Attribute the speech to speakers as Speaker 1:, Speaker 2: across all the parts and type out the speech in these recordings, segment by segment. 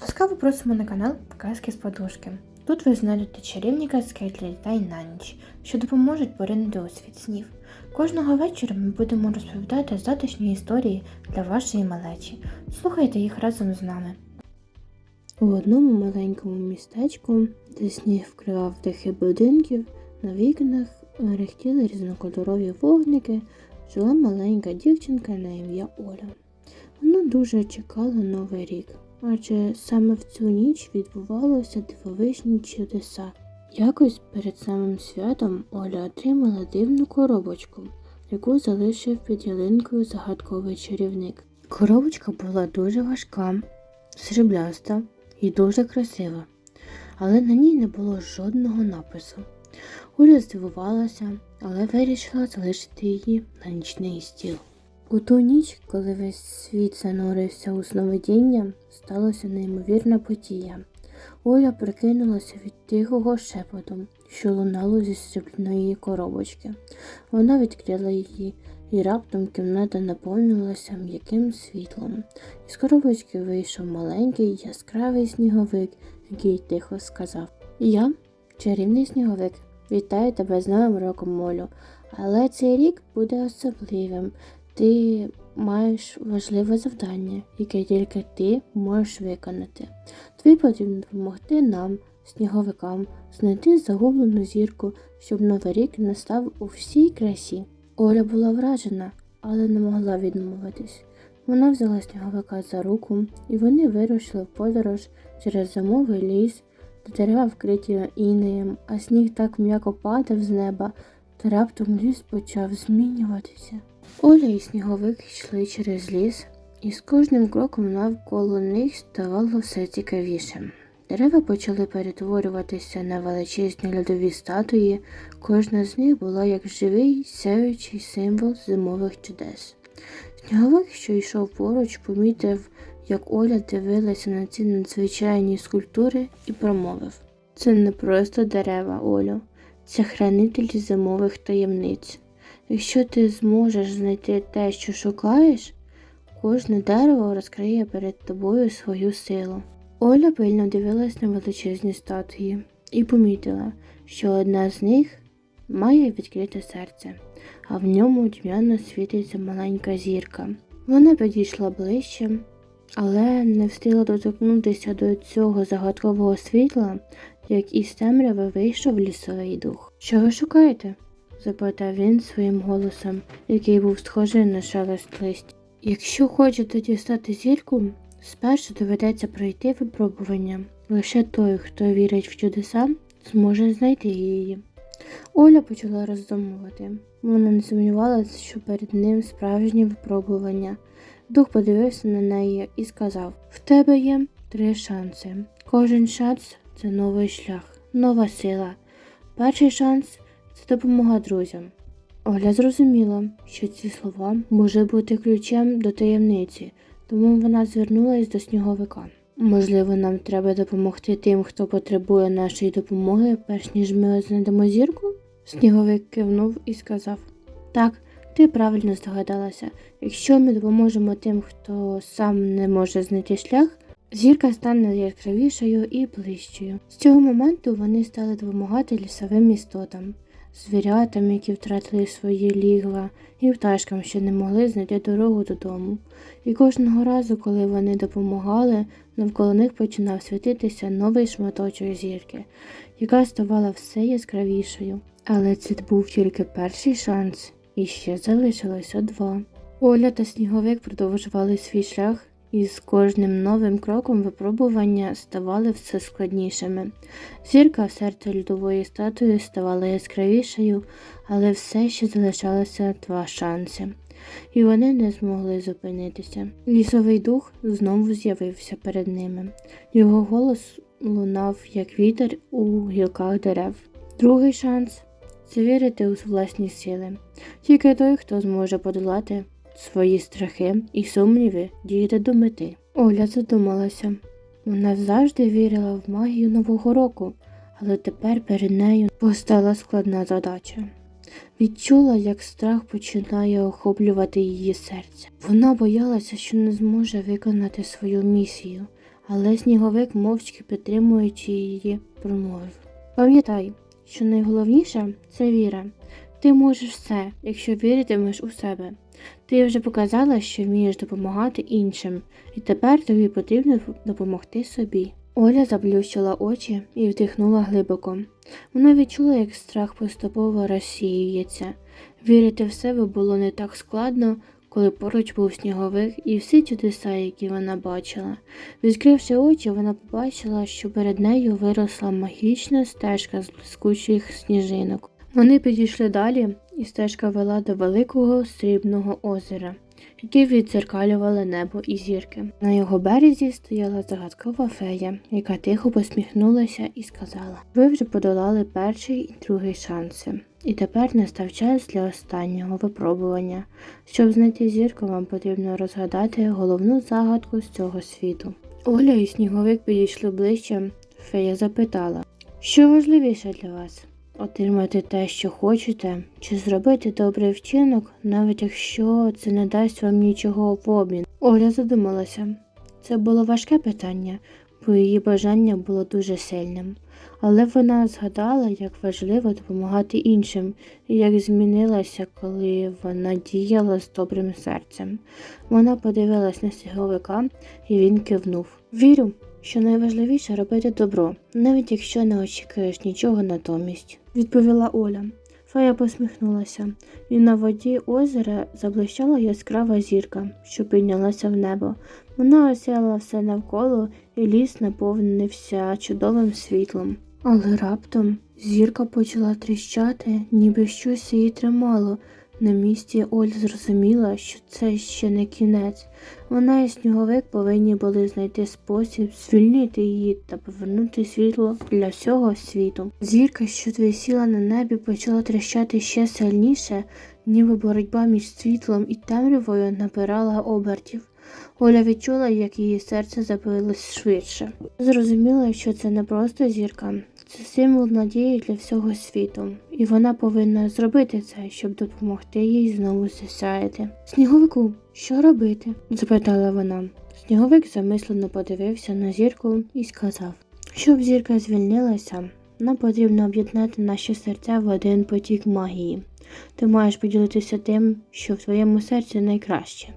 Speaker 1: Ласкаво просимо на канал Казки з подушки. Тут ви знайдете чарівні казки для дітей на ніч, що допоможуть поринути у світ снів. Кожного вечора ми будемо розповідати затишні історії для вашої малечі. Слухайте їх разом з нами.
Speaker 2: У одному маленькому містечку, де сніг вкривав дахи будинків, на вікнах мерехтіли різнокольорові вогники, жила маленька дівчинка на ім'я Оля. Вона дуже чекала Новий рік, адже саме в цю ніч відбувалося дивовижні чудеса. Якось перед самим святом Оля отримала дивну коробочку, яку залишив під ялинкою загадковий чарівник. Коробочка була дуже важка, срібляста і дуже красива, але на ній не було жодного напису. Оля здивувалася, але вирішила залишити її на нічний стіл. У ту ніч, коли весь світ занурився у сновидіння, сталося неймовірна подія. Оля прикинулася від тихого шепоту, що лунало зі срібної коробочки. Вона відкрила її, і раптом кімната наповнилася м'яким світлом. Із коробочки вийшов маленький яскравий сніговик, який тихо сказав: Я чарівний сніговик. Вітаю тебе з Новим роком, Молю. Але цей рік буде особливим. Ти маєш важливе завдання, яке тільки ти можеш виконати. Тобі потрібно допомогти нам, сніговикам, знайти загублену зірку, щоб новий рік настав у всій красі. Оля була вражена, але не могла відмовитись. Вона взяла сніговика за руку, і вони вирушили в подорож через зимовий ліс, де дерева вкриті інеєм, а сніг так м'яко падав з неба, та раптом ліс почав змінюватися. Оля і сніговик йшли через ліс, і з кожним кроком навколо них ставало все цікавіше. Дерева почали перетворюватися на величезні льодові статуї, кожна з них була як живий сяючий символ зимових чудес. Сніговик, що йшов поруч, помітив, як Оля дивилася на ці надзвичайні скульптури і промовив Це не просто дерева, Олю, це хранителі зимових таємниць. Якщо ти зможеш знайти те, що шукаєш, кожне дерево розкриє перед тобою свою силу. Оля пильно дивилась на величезні статуї і помітила, що одна з них має відкрите серце, а в ньому тьмяно світиться маленька зірка. Вона підійшла ближче, але не встигла доторкнутися до цього загадкового світла, як із темряви вийшов лісовий дух. Що ви шукаєте? Запитав він своїм голосом, який був схожий на шелест листя. Якщо хочете дістати зірку, спершу доведеться пройти випробування. Лише той, хто вірить в чудеса, зможе знайти її. Оля почала роздумувати. Вона не сумнівалася, що перед ним справжнє випробування. Дух подивився на неї і сказав: В тебе є три шанси. Кожен шанс це новий шлях, нова сила. Перший шанс це допомога друзям. Оля зрозуміла, що ці слова можуть бути ключем до таємниці, тому вона звернулася до сніговика. Можливо, нам треба допомогти тим, хто потребує нашої допомоги, перш ніж ми знайдемо зірку? Сніговик кивнув і сказав Так, ти правильно здогадалася. Якщо ми допоможемо тим, хто сам не може знайти шлях, зірка стане яскравішою і ближчою. З цього моменту вони стали допомагати лісовим істотам звірятам, які втратили свої лігва, і пташкам, що не могли знайти дорогу додому. І кожного разу, коли вони допомагали, навколо них починав світитися новий шматочок зірки, яка ставала все яскравішою. Але це був тільки перший шанс, і ще залишилося два. Оля та сніговик продовжували свій шлях, і з кожним новим кроком випробування ставали все складнішими. Зірка в серці льодової статуї ставала яскравішою, але все ще залишалося два шанси, і вони не змогли зупинитися. Лісовий дух знову з'явився перед ними. Його голос лунав, як вітер у гілках дерев. Другий шанс це вірити у власні сили. Тільки той, хто зможе подолати свої страхи і сумніви дійде до мети. Оля задумалася. Вона завжди вірила в магію Нового року, але тепер перед нею постала складна задача. Відчула, як страх починає охоплювати її серце. Вона боялася, що не зможе виконати свою місію, але сніговик, мовчки підтримуючи її, промовив. Пам'ятай, що найголовніше це віра. Ти можеш все, якщо віритимеш у себе. Ти вже показала, що вмієш допомагати іншим, і тепер тобі потрібно допомогти собі. Оля заплющила очі і вдихнула глибоко. Вона відчула, як страх поступово розсіюється. Вірити в себе було не так складно, коли поруч був сніговик і всі чудеса, які вона бачила. Відкривши очі, вона побачила, що перед нею виросла магічна стежка з блискучих сніжинок. Вони підійшли далі, і стежка вела до великого срібного озера, яке відзеркалювало небо і зірки. На його березі стояла загадкова фея, яка тихо посміхнулася і сказала: Ви вже подолали перший і другий шанси. І тепер настав час для останнього випробування. Щоб знайти зірку, вам потрібно розгадати головну загадку з цього світу. Оля і сніговик підійшли ближче. Фея запитала, що важливіше для вас? Отримати те, що хочете, чи зробити добрий вчинок, навіть якщо це не дасть вам нічого в обмін. Оля задумалася. Це було важке питання, бо її бажання було дуже сильним. Але вона згадала, як важливо допомагати іншим, і як змінилася, коли вона діяла з добрим серцем. Вона подивилась на сніговика, і він кивнув. Вірю, що найважливіше робити добро, навіть якщо не очікуєш нічого натомість, відповіла Оля. Фея посміхнулася, і на воді озера заблищала яскрава зірка, що піднялася в небо. Вона осяяла все навколо, і ліс наповнився чудовим світлом. Але раптом зірка почала тріщати, ніби щось її тримало. На місці Оля зрозуміла, що це ще не кінець. Вона і сніговик повинні були знайти спосіб звільнити її та повернути світло для всього світу. Зірка, що висіла на небі, почала тріщати ще сильніше, ніби боротьба між світлом і темрявою набирала обертів. Оля відчула, як її серце забилось швидше. Зрозуміла, що це не просто зірка, це символ надії для всього світу, і вона повинна зробити це, щоб допомогти їй знову засяяти. Сніговику, що робити? запитала вона. Сніговик замислено подивився на зірку і сказав: Щоб зірка звільнилася, нам потрібно об'єднати наші серця в один потік магії. Ти маєш поділитися тим, що в твоєму серці найкраще.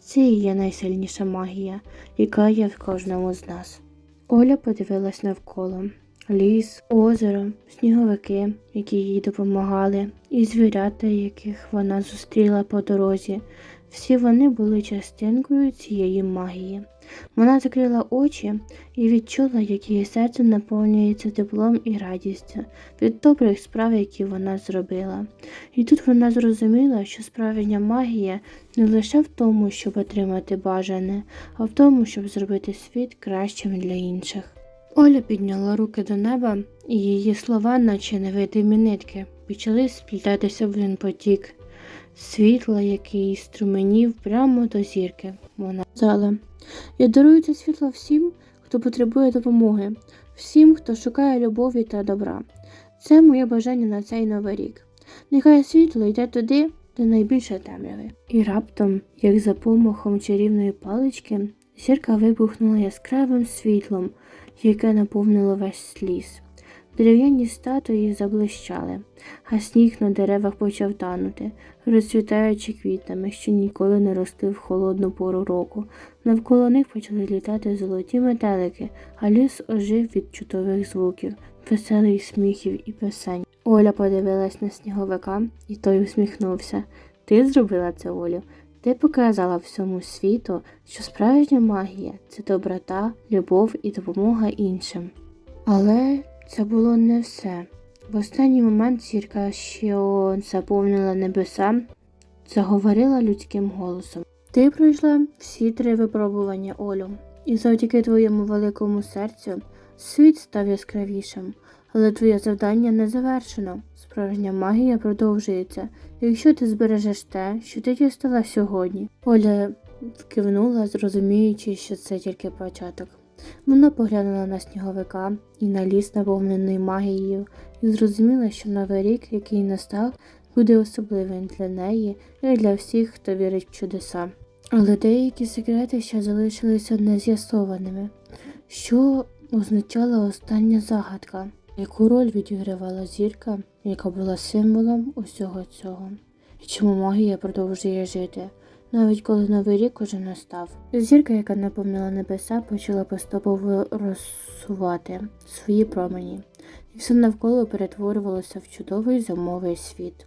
Speaker 2: Це і є найсильніша магія, яка є в кожному з нас. Оля подивилась навколо. Ліс, озеро, сніговики, які їй допомагали, і звірята, яких вона зустріла по дорозі. Всі вони були частинкою цієї магії. Вона закрила очі і відчула, як її серце наповнюється теплом і радістю від добрих справ, які вона зробила. І тут вона зрозуміла, що справжня магія не лише в тому, щоб отримати бажане, а в тому, щоб зробити світ кращим для інших. Оля підняла руки до неба, і її слова, наче невидимі нитки, почали сплітатися в один потік. Світла, який струменів прямо до зірки. Вона сказала, я дарую це світло всім, хто потребує допомоги, всім, хто шукає любові та добра. Це моє бажання на цей новий рік. Нехай світло йде туди, де найбільше темряви. І раптом, як за помахом чарівної палички, зірка вибухнула яскравим світлом, яке наповнило весь ліс. Дерев'яні статуї заблищали, а сніг на деревах почав танути, розцвітаючи квітами, що ніколи не росли в холодну пору року. Навколо них почали літати золоті метелики, а ліс ожив від чудових звуків, веселих сміхів і пісень. Оля подивилась на сніговика, і той усміхнувся. Ти зробила це, Олю. Ти показала всьому світу, що справжня магія це доброта, любов і допомога іншим. Але це було не все. В останній момент зірка, що заповнила небеса, заговорила людським голосом. Ти пройшла всі три випробування, Олю, і завдяки твоєму великому серцю світ став яскравішим, але твоє завдання не завершено. Справжня магія продовжується, якщо ти збережеш те, що ти дістала сьогодні. Оля кивнула, зрозуміючи, що це тільки початок. Вона поглянула на сніговика і на ліс, наповнений магією, і зрозуміла, що новий рік, який настав, буде особливим для неї і для всіх, хто вірить в чудеса. Але деякі секрети ще залишилися нез'ясованими. що означала остання загадка, яку роль відігравала зірка, яка була символом усього цього, і чому магія продовжує жити, навіть коли новий рік уже настав. Зірка, яка наповнила небеса, почала поступово розсувати свої промені, і все навколо перетворювалося в чудовий зимовий світ.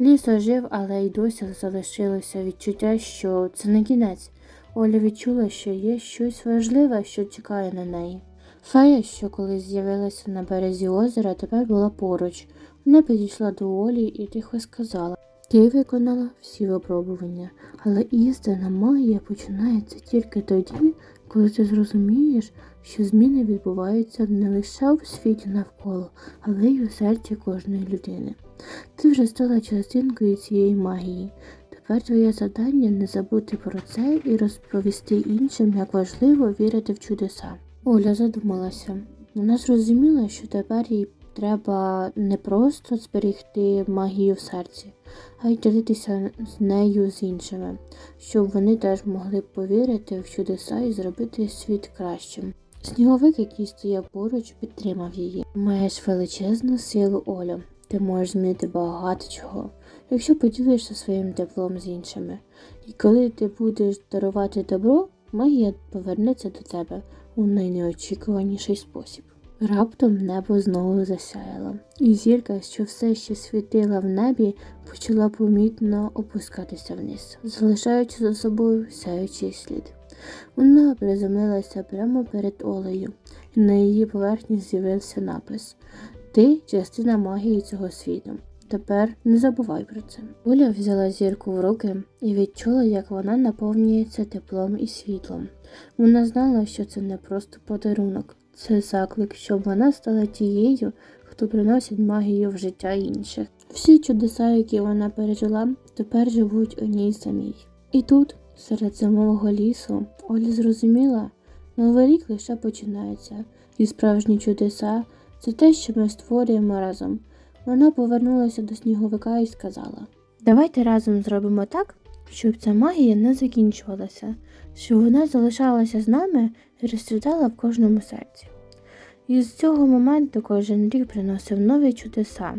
Speaker 2: Ліс ожив, але й досі залишилося відчуття, що це не кінець. Оля відчула, що є щось важливе, що чекає на неї. Фея, що колись з'явилася на березі озера, тепер була поруч. Вона підійшла до Олі і тихо сказала: Ти виконала всі випробування, але істина магія починається тільки тоді, коли ти зрозумієш, що зміни відбуваються не лише у світі навколо, але й у серці кожної людини. Ти вже стала частинкою цієї магії. Тепер твоє завдання не забути про це і розповісти іншим, як важливо вірити в чудеса. Оля задумалася. Вона зрозуміла, що тепер їй треба не просто зберегти магію в серці, а й ділитися з нею з іншими, щоб вони теж могли повірити в чудеса і зробити світ кращим. Сніговик, який стояв поруч, підтримав її. Маєш величезну силу, Олю. Ти можеш змінити багато чого, якщо поділишся своїм теплом з іншими. І коли ти будеш дарувати добро, магія повернеться до тебе у найнеочікуваніший спосіб. Раптом небо знову засяяло, і зірка, що все ще світила в небі, почала помітно опускатися вниз, залишаючи за собою сяючий слід. Вона приземлилася прямо перед Олею, і на її поверхні з'явився напис Ти частина магії цього світу. Тепер не забувай про це. Оля взяла зірку в руки і відчула, як вона наповнюється теплом і світлом. Вона знала, що це не просто подарунок, це заклик, щоб вона стала тією, хто приносить магію в життя інших. Всі чудеса, які вона пережила, тепер живуть у ній самій. І тут, серед зимового лісу, Оля зрозуміла, новий рік лише починається, і справжні чудеса це те, що ми створюємо разом. Вона повернулася до сніговика і сказала:
Speaker 1: Давайте разом зробимо так, щоб ця магія не закінчувалася, щоб вона залишалася з нами і розцвітала в кожному серці. І з цього моменту кожен рік приносив нові чудеса,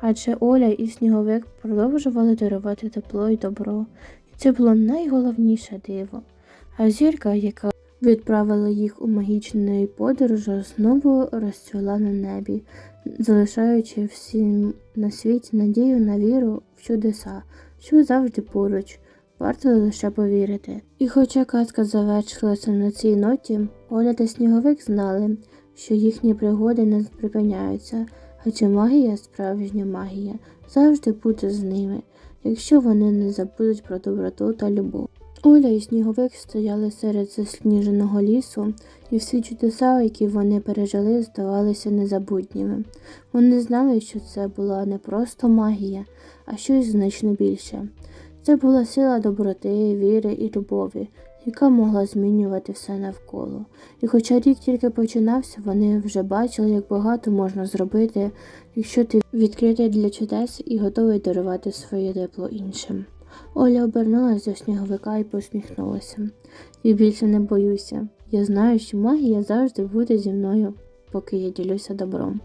Speaker 1: адже Оля і Сніговик продовжували дарувати тепло і добро, і це було найголовніше диво. А зірка, яка відправила їх у магічної подорожі, знову розцвіла на небі, залишаючи всім на світі надію на віру в чудеса, що завжди поруч, варто лише повірити. І хоча казка завершилася на цій ноті, Оля та Сніговик знали, що їхні пригоди не припиняються, адже магія, справжня магія, завжди буде з ними, якщо вони не забудуть про доброту та любов. Оля і Сніговик стояли серед засніженого лісу, і всі чудеса, які вони пережили, здавалися незабутніми. Вони знали, що це була не просто магія, а щось значно більше. Це була сила доброти, віри і любові, яка могла змінювати все навколо. І хоча рік тільки починався, вони вже бачили, як багато можна зробити, якщо ти відкритий для чудес і готовий дарувати своє тепло іншим. Оля обернулася до сніговика і посміхнулася. Я більше не боюся. Я знаю, що магія завжди буде зі мною, поки я ділюся добром.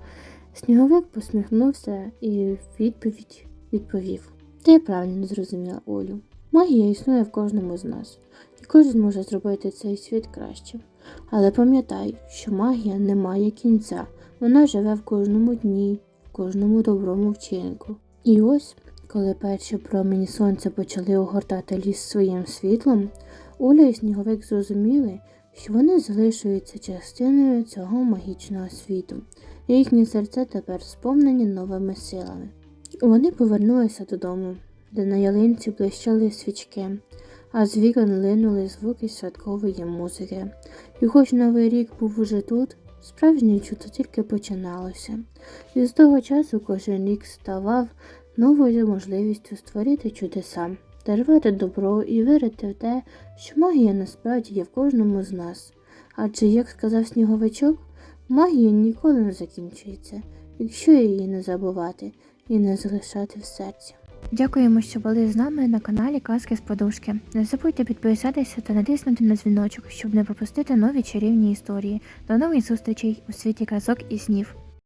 Speaker 1: Сніговик посміхнувся і відповідь відповів. Ти правильно зрозуміла Олю. Магія існує в кожному з нас, і кожен може зробити цей світ кращим. Але пам'ятай, що магія не має кінця, вона живе в кожному дні, в кожному доброму вчинку. І ось коли перші промені сонця почали огортати ліс своїм світлом, Оля і Сніговик зрозуміли, що вони залишаються частиною цього магічного світу, і їхні серця тепер сповнені новими силами. Вони повернулися додому, де на ялинці блищали свічки, а з вікон линули звуки святкової музики. І хоч новий рік був уже тут, справжнє чудо тільки починалося. І з того часу кожен рік ставав новою можливістю створити чудеса, дарувати добро і вірити в те, що магія насправді є в кожному з нас. Адже, як сказав сніговичок, магія ніколи не закінчується, якщо її не забувати і не залишати в серці. Дякуємо, що були з нами на каналі Казки з Подушки. Не забудьте підписатися та натиснути на дзвіночок, щоб не пропустити нові чарівні історії. До нових зустрічей у світі казок і снів.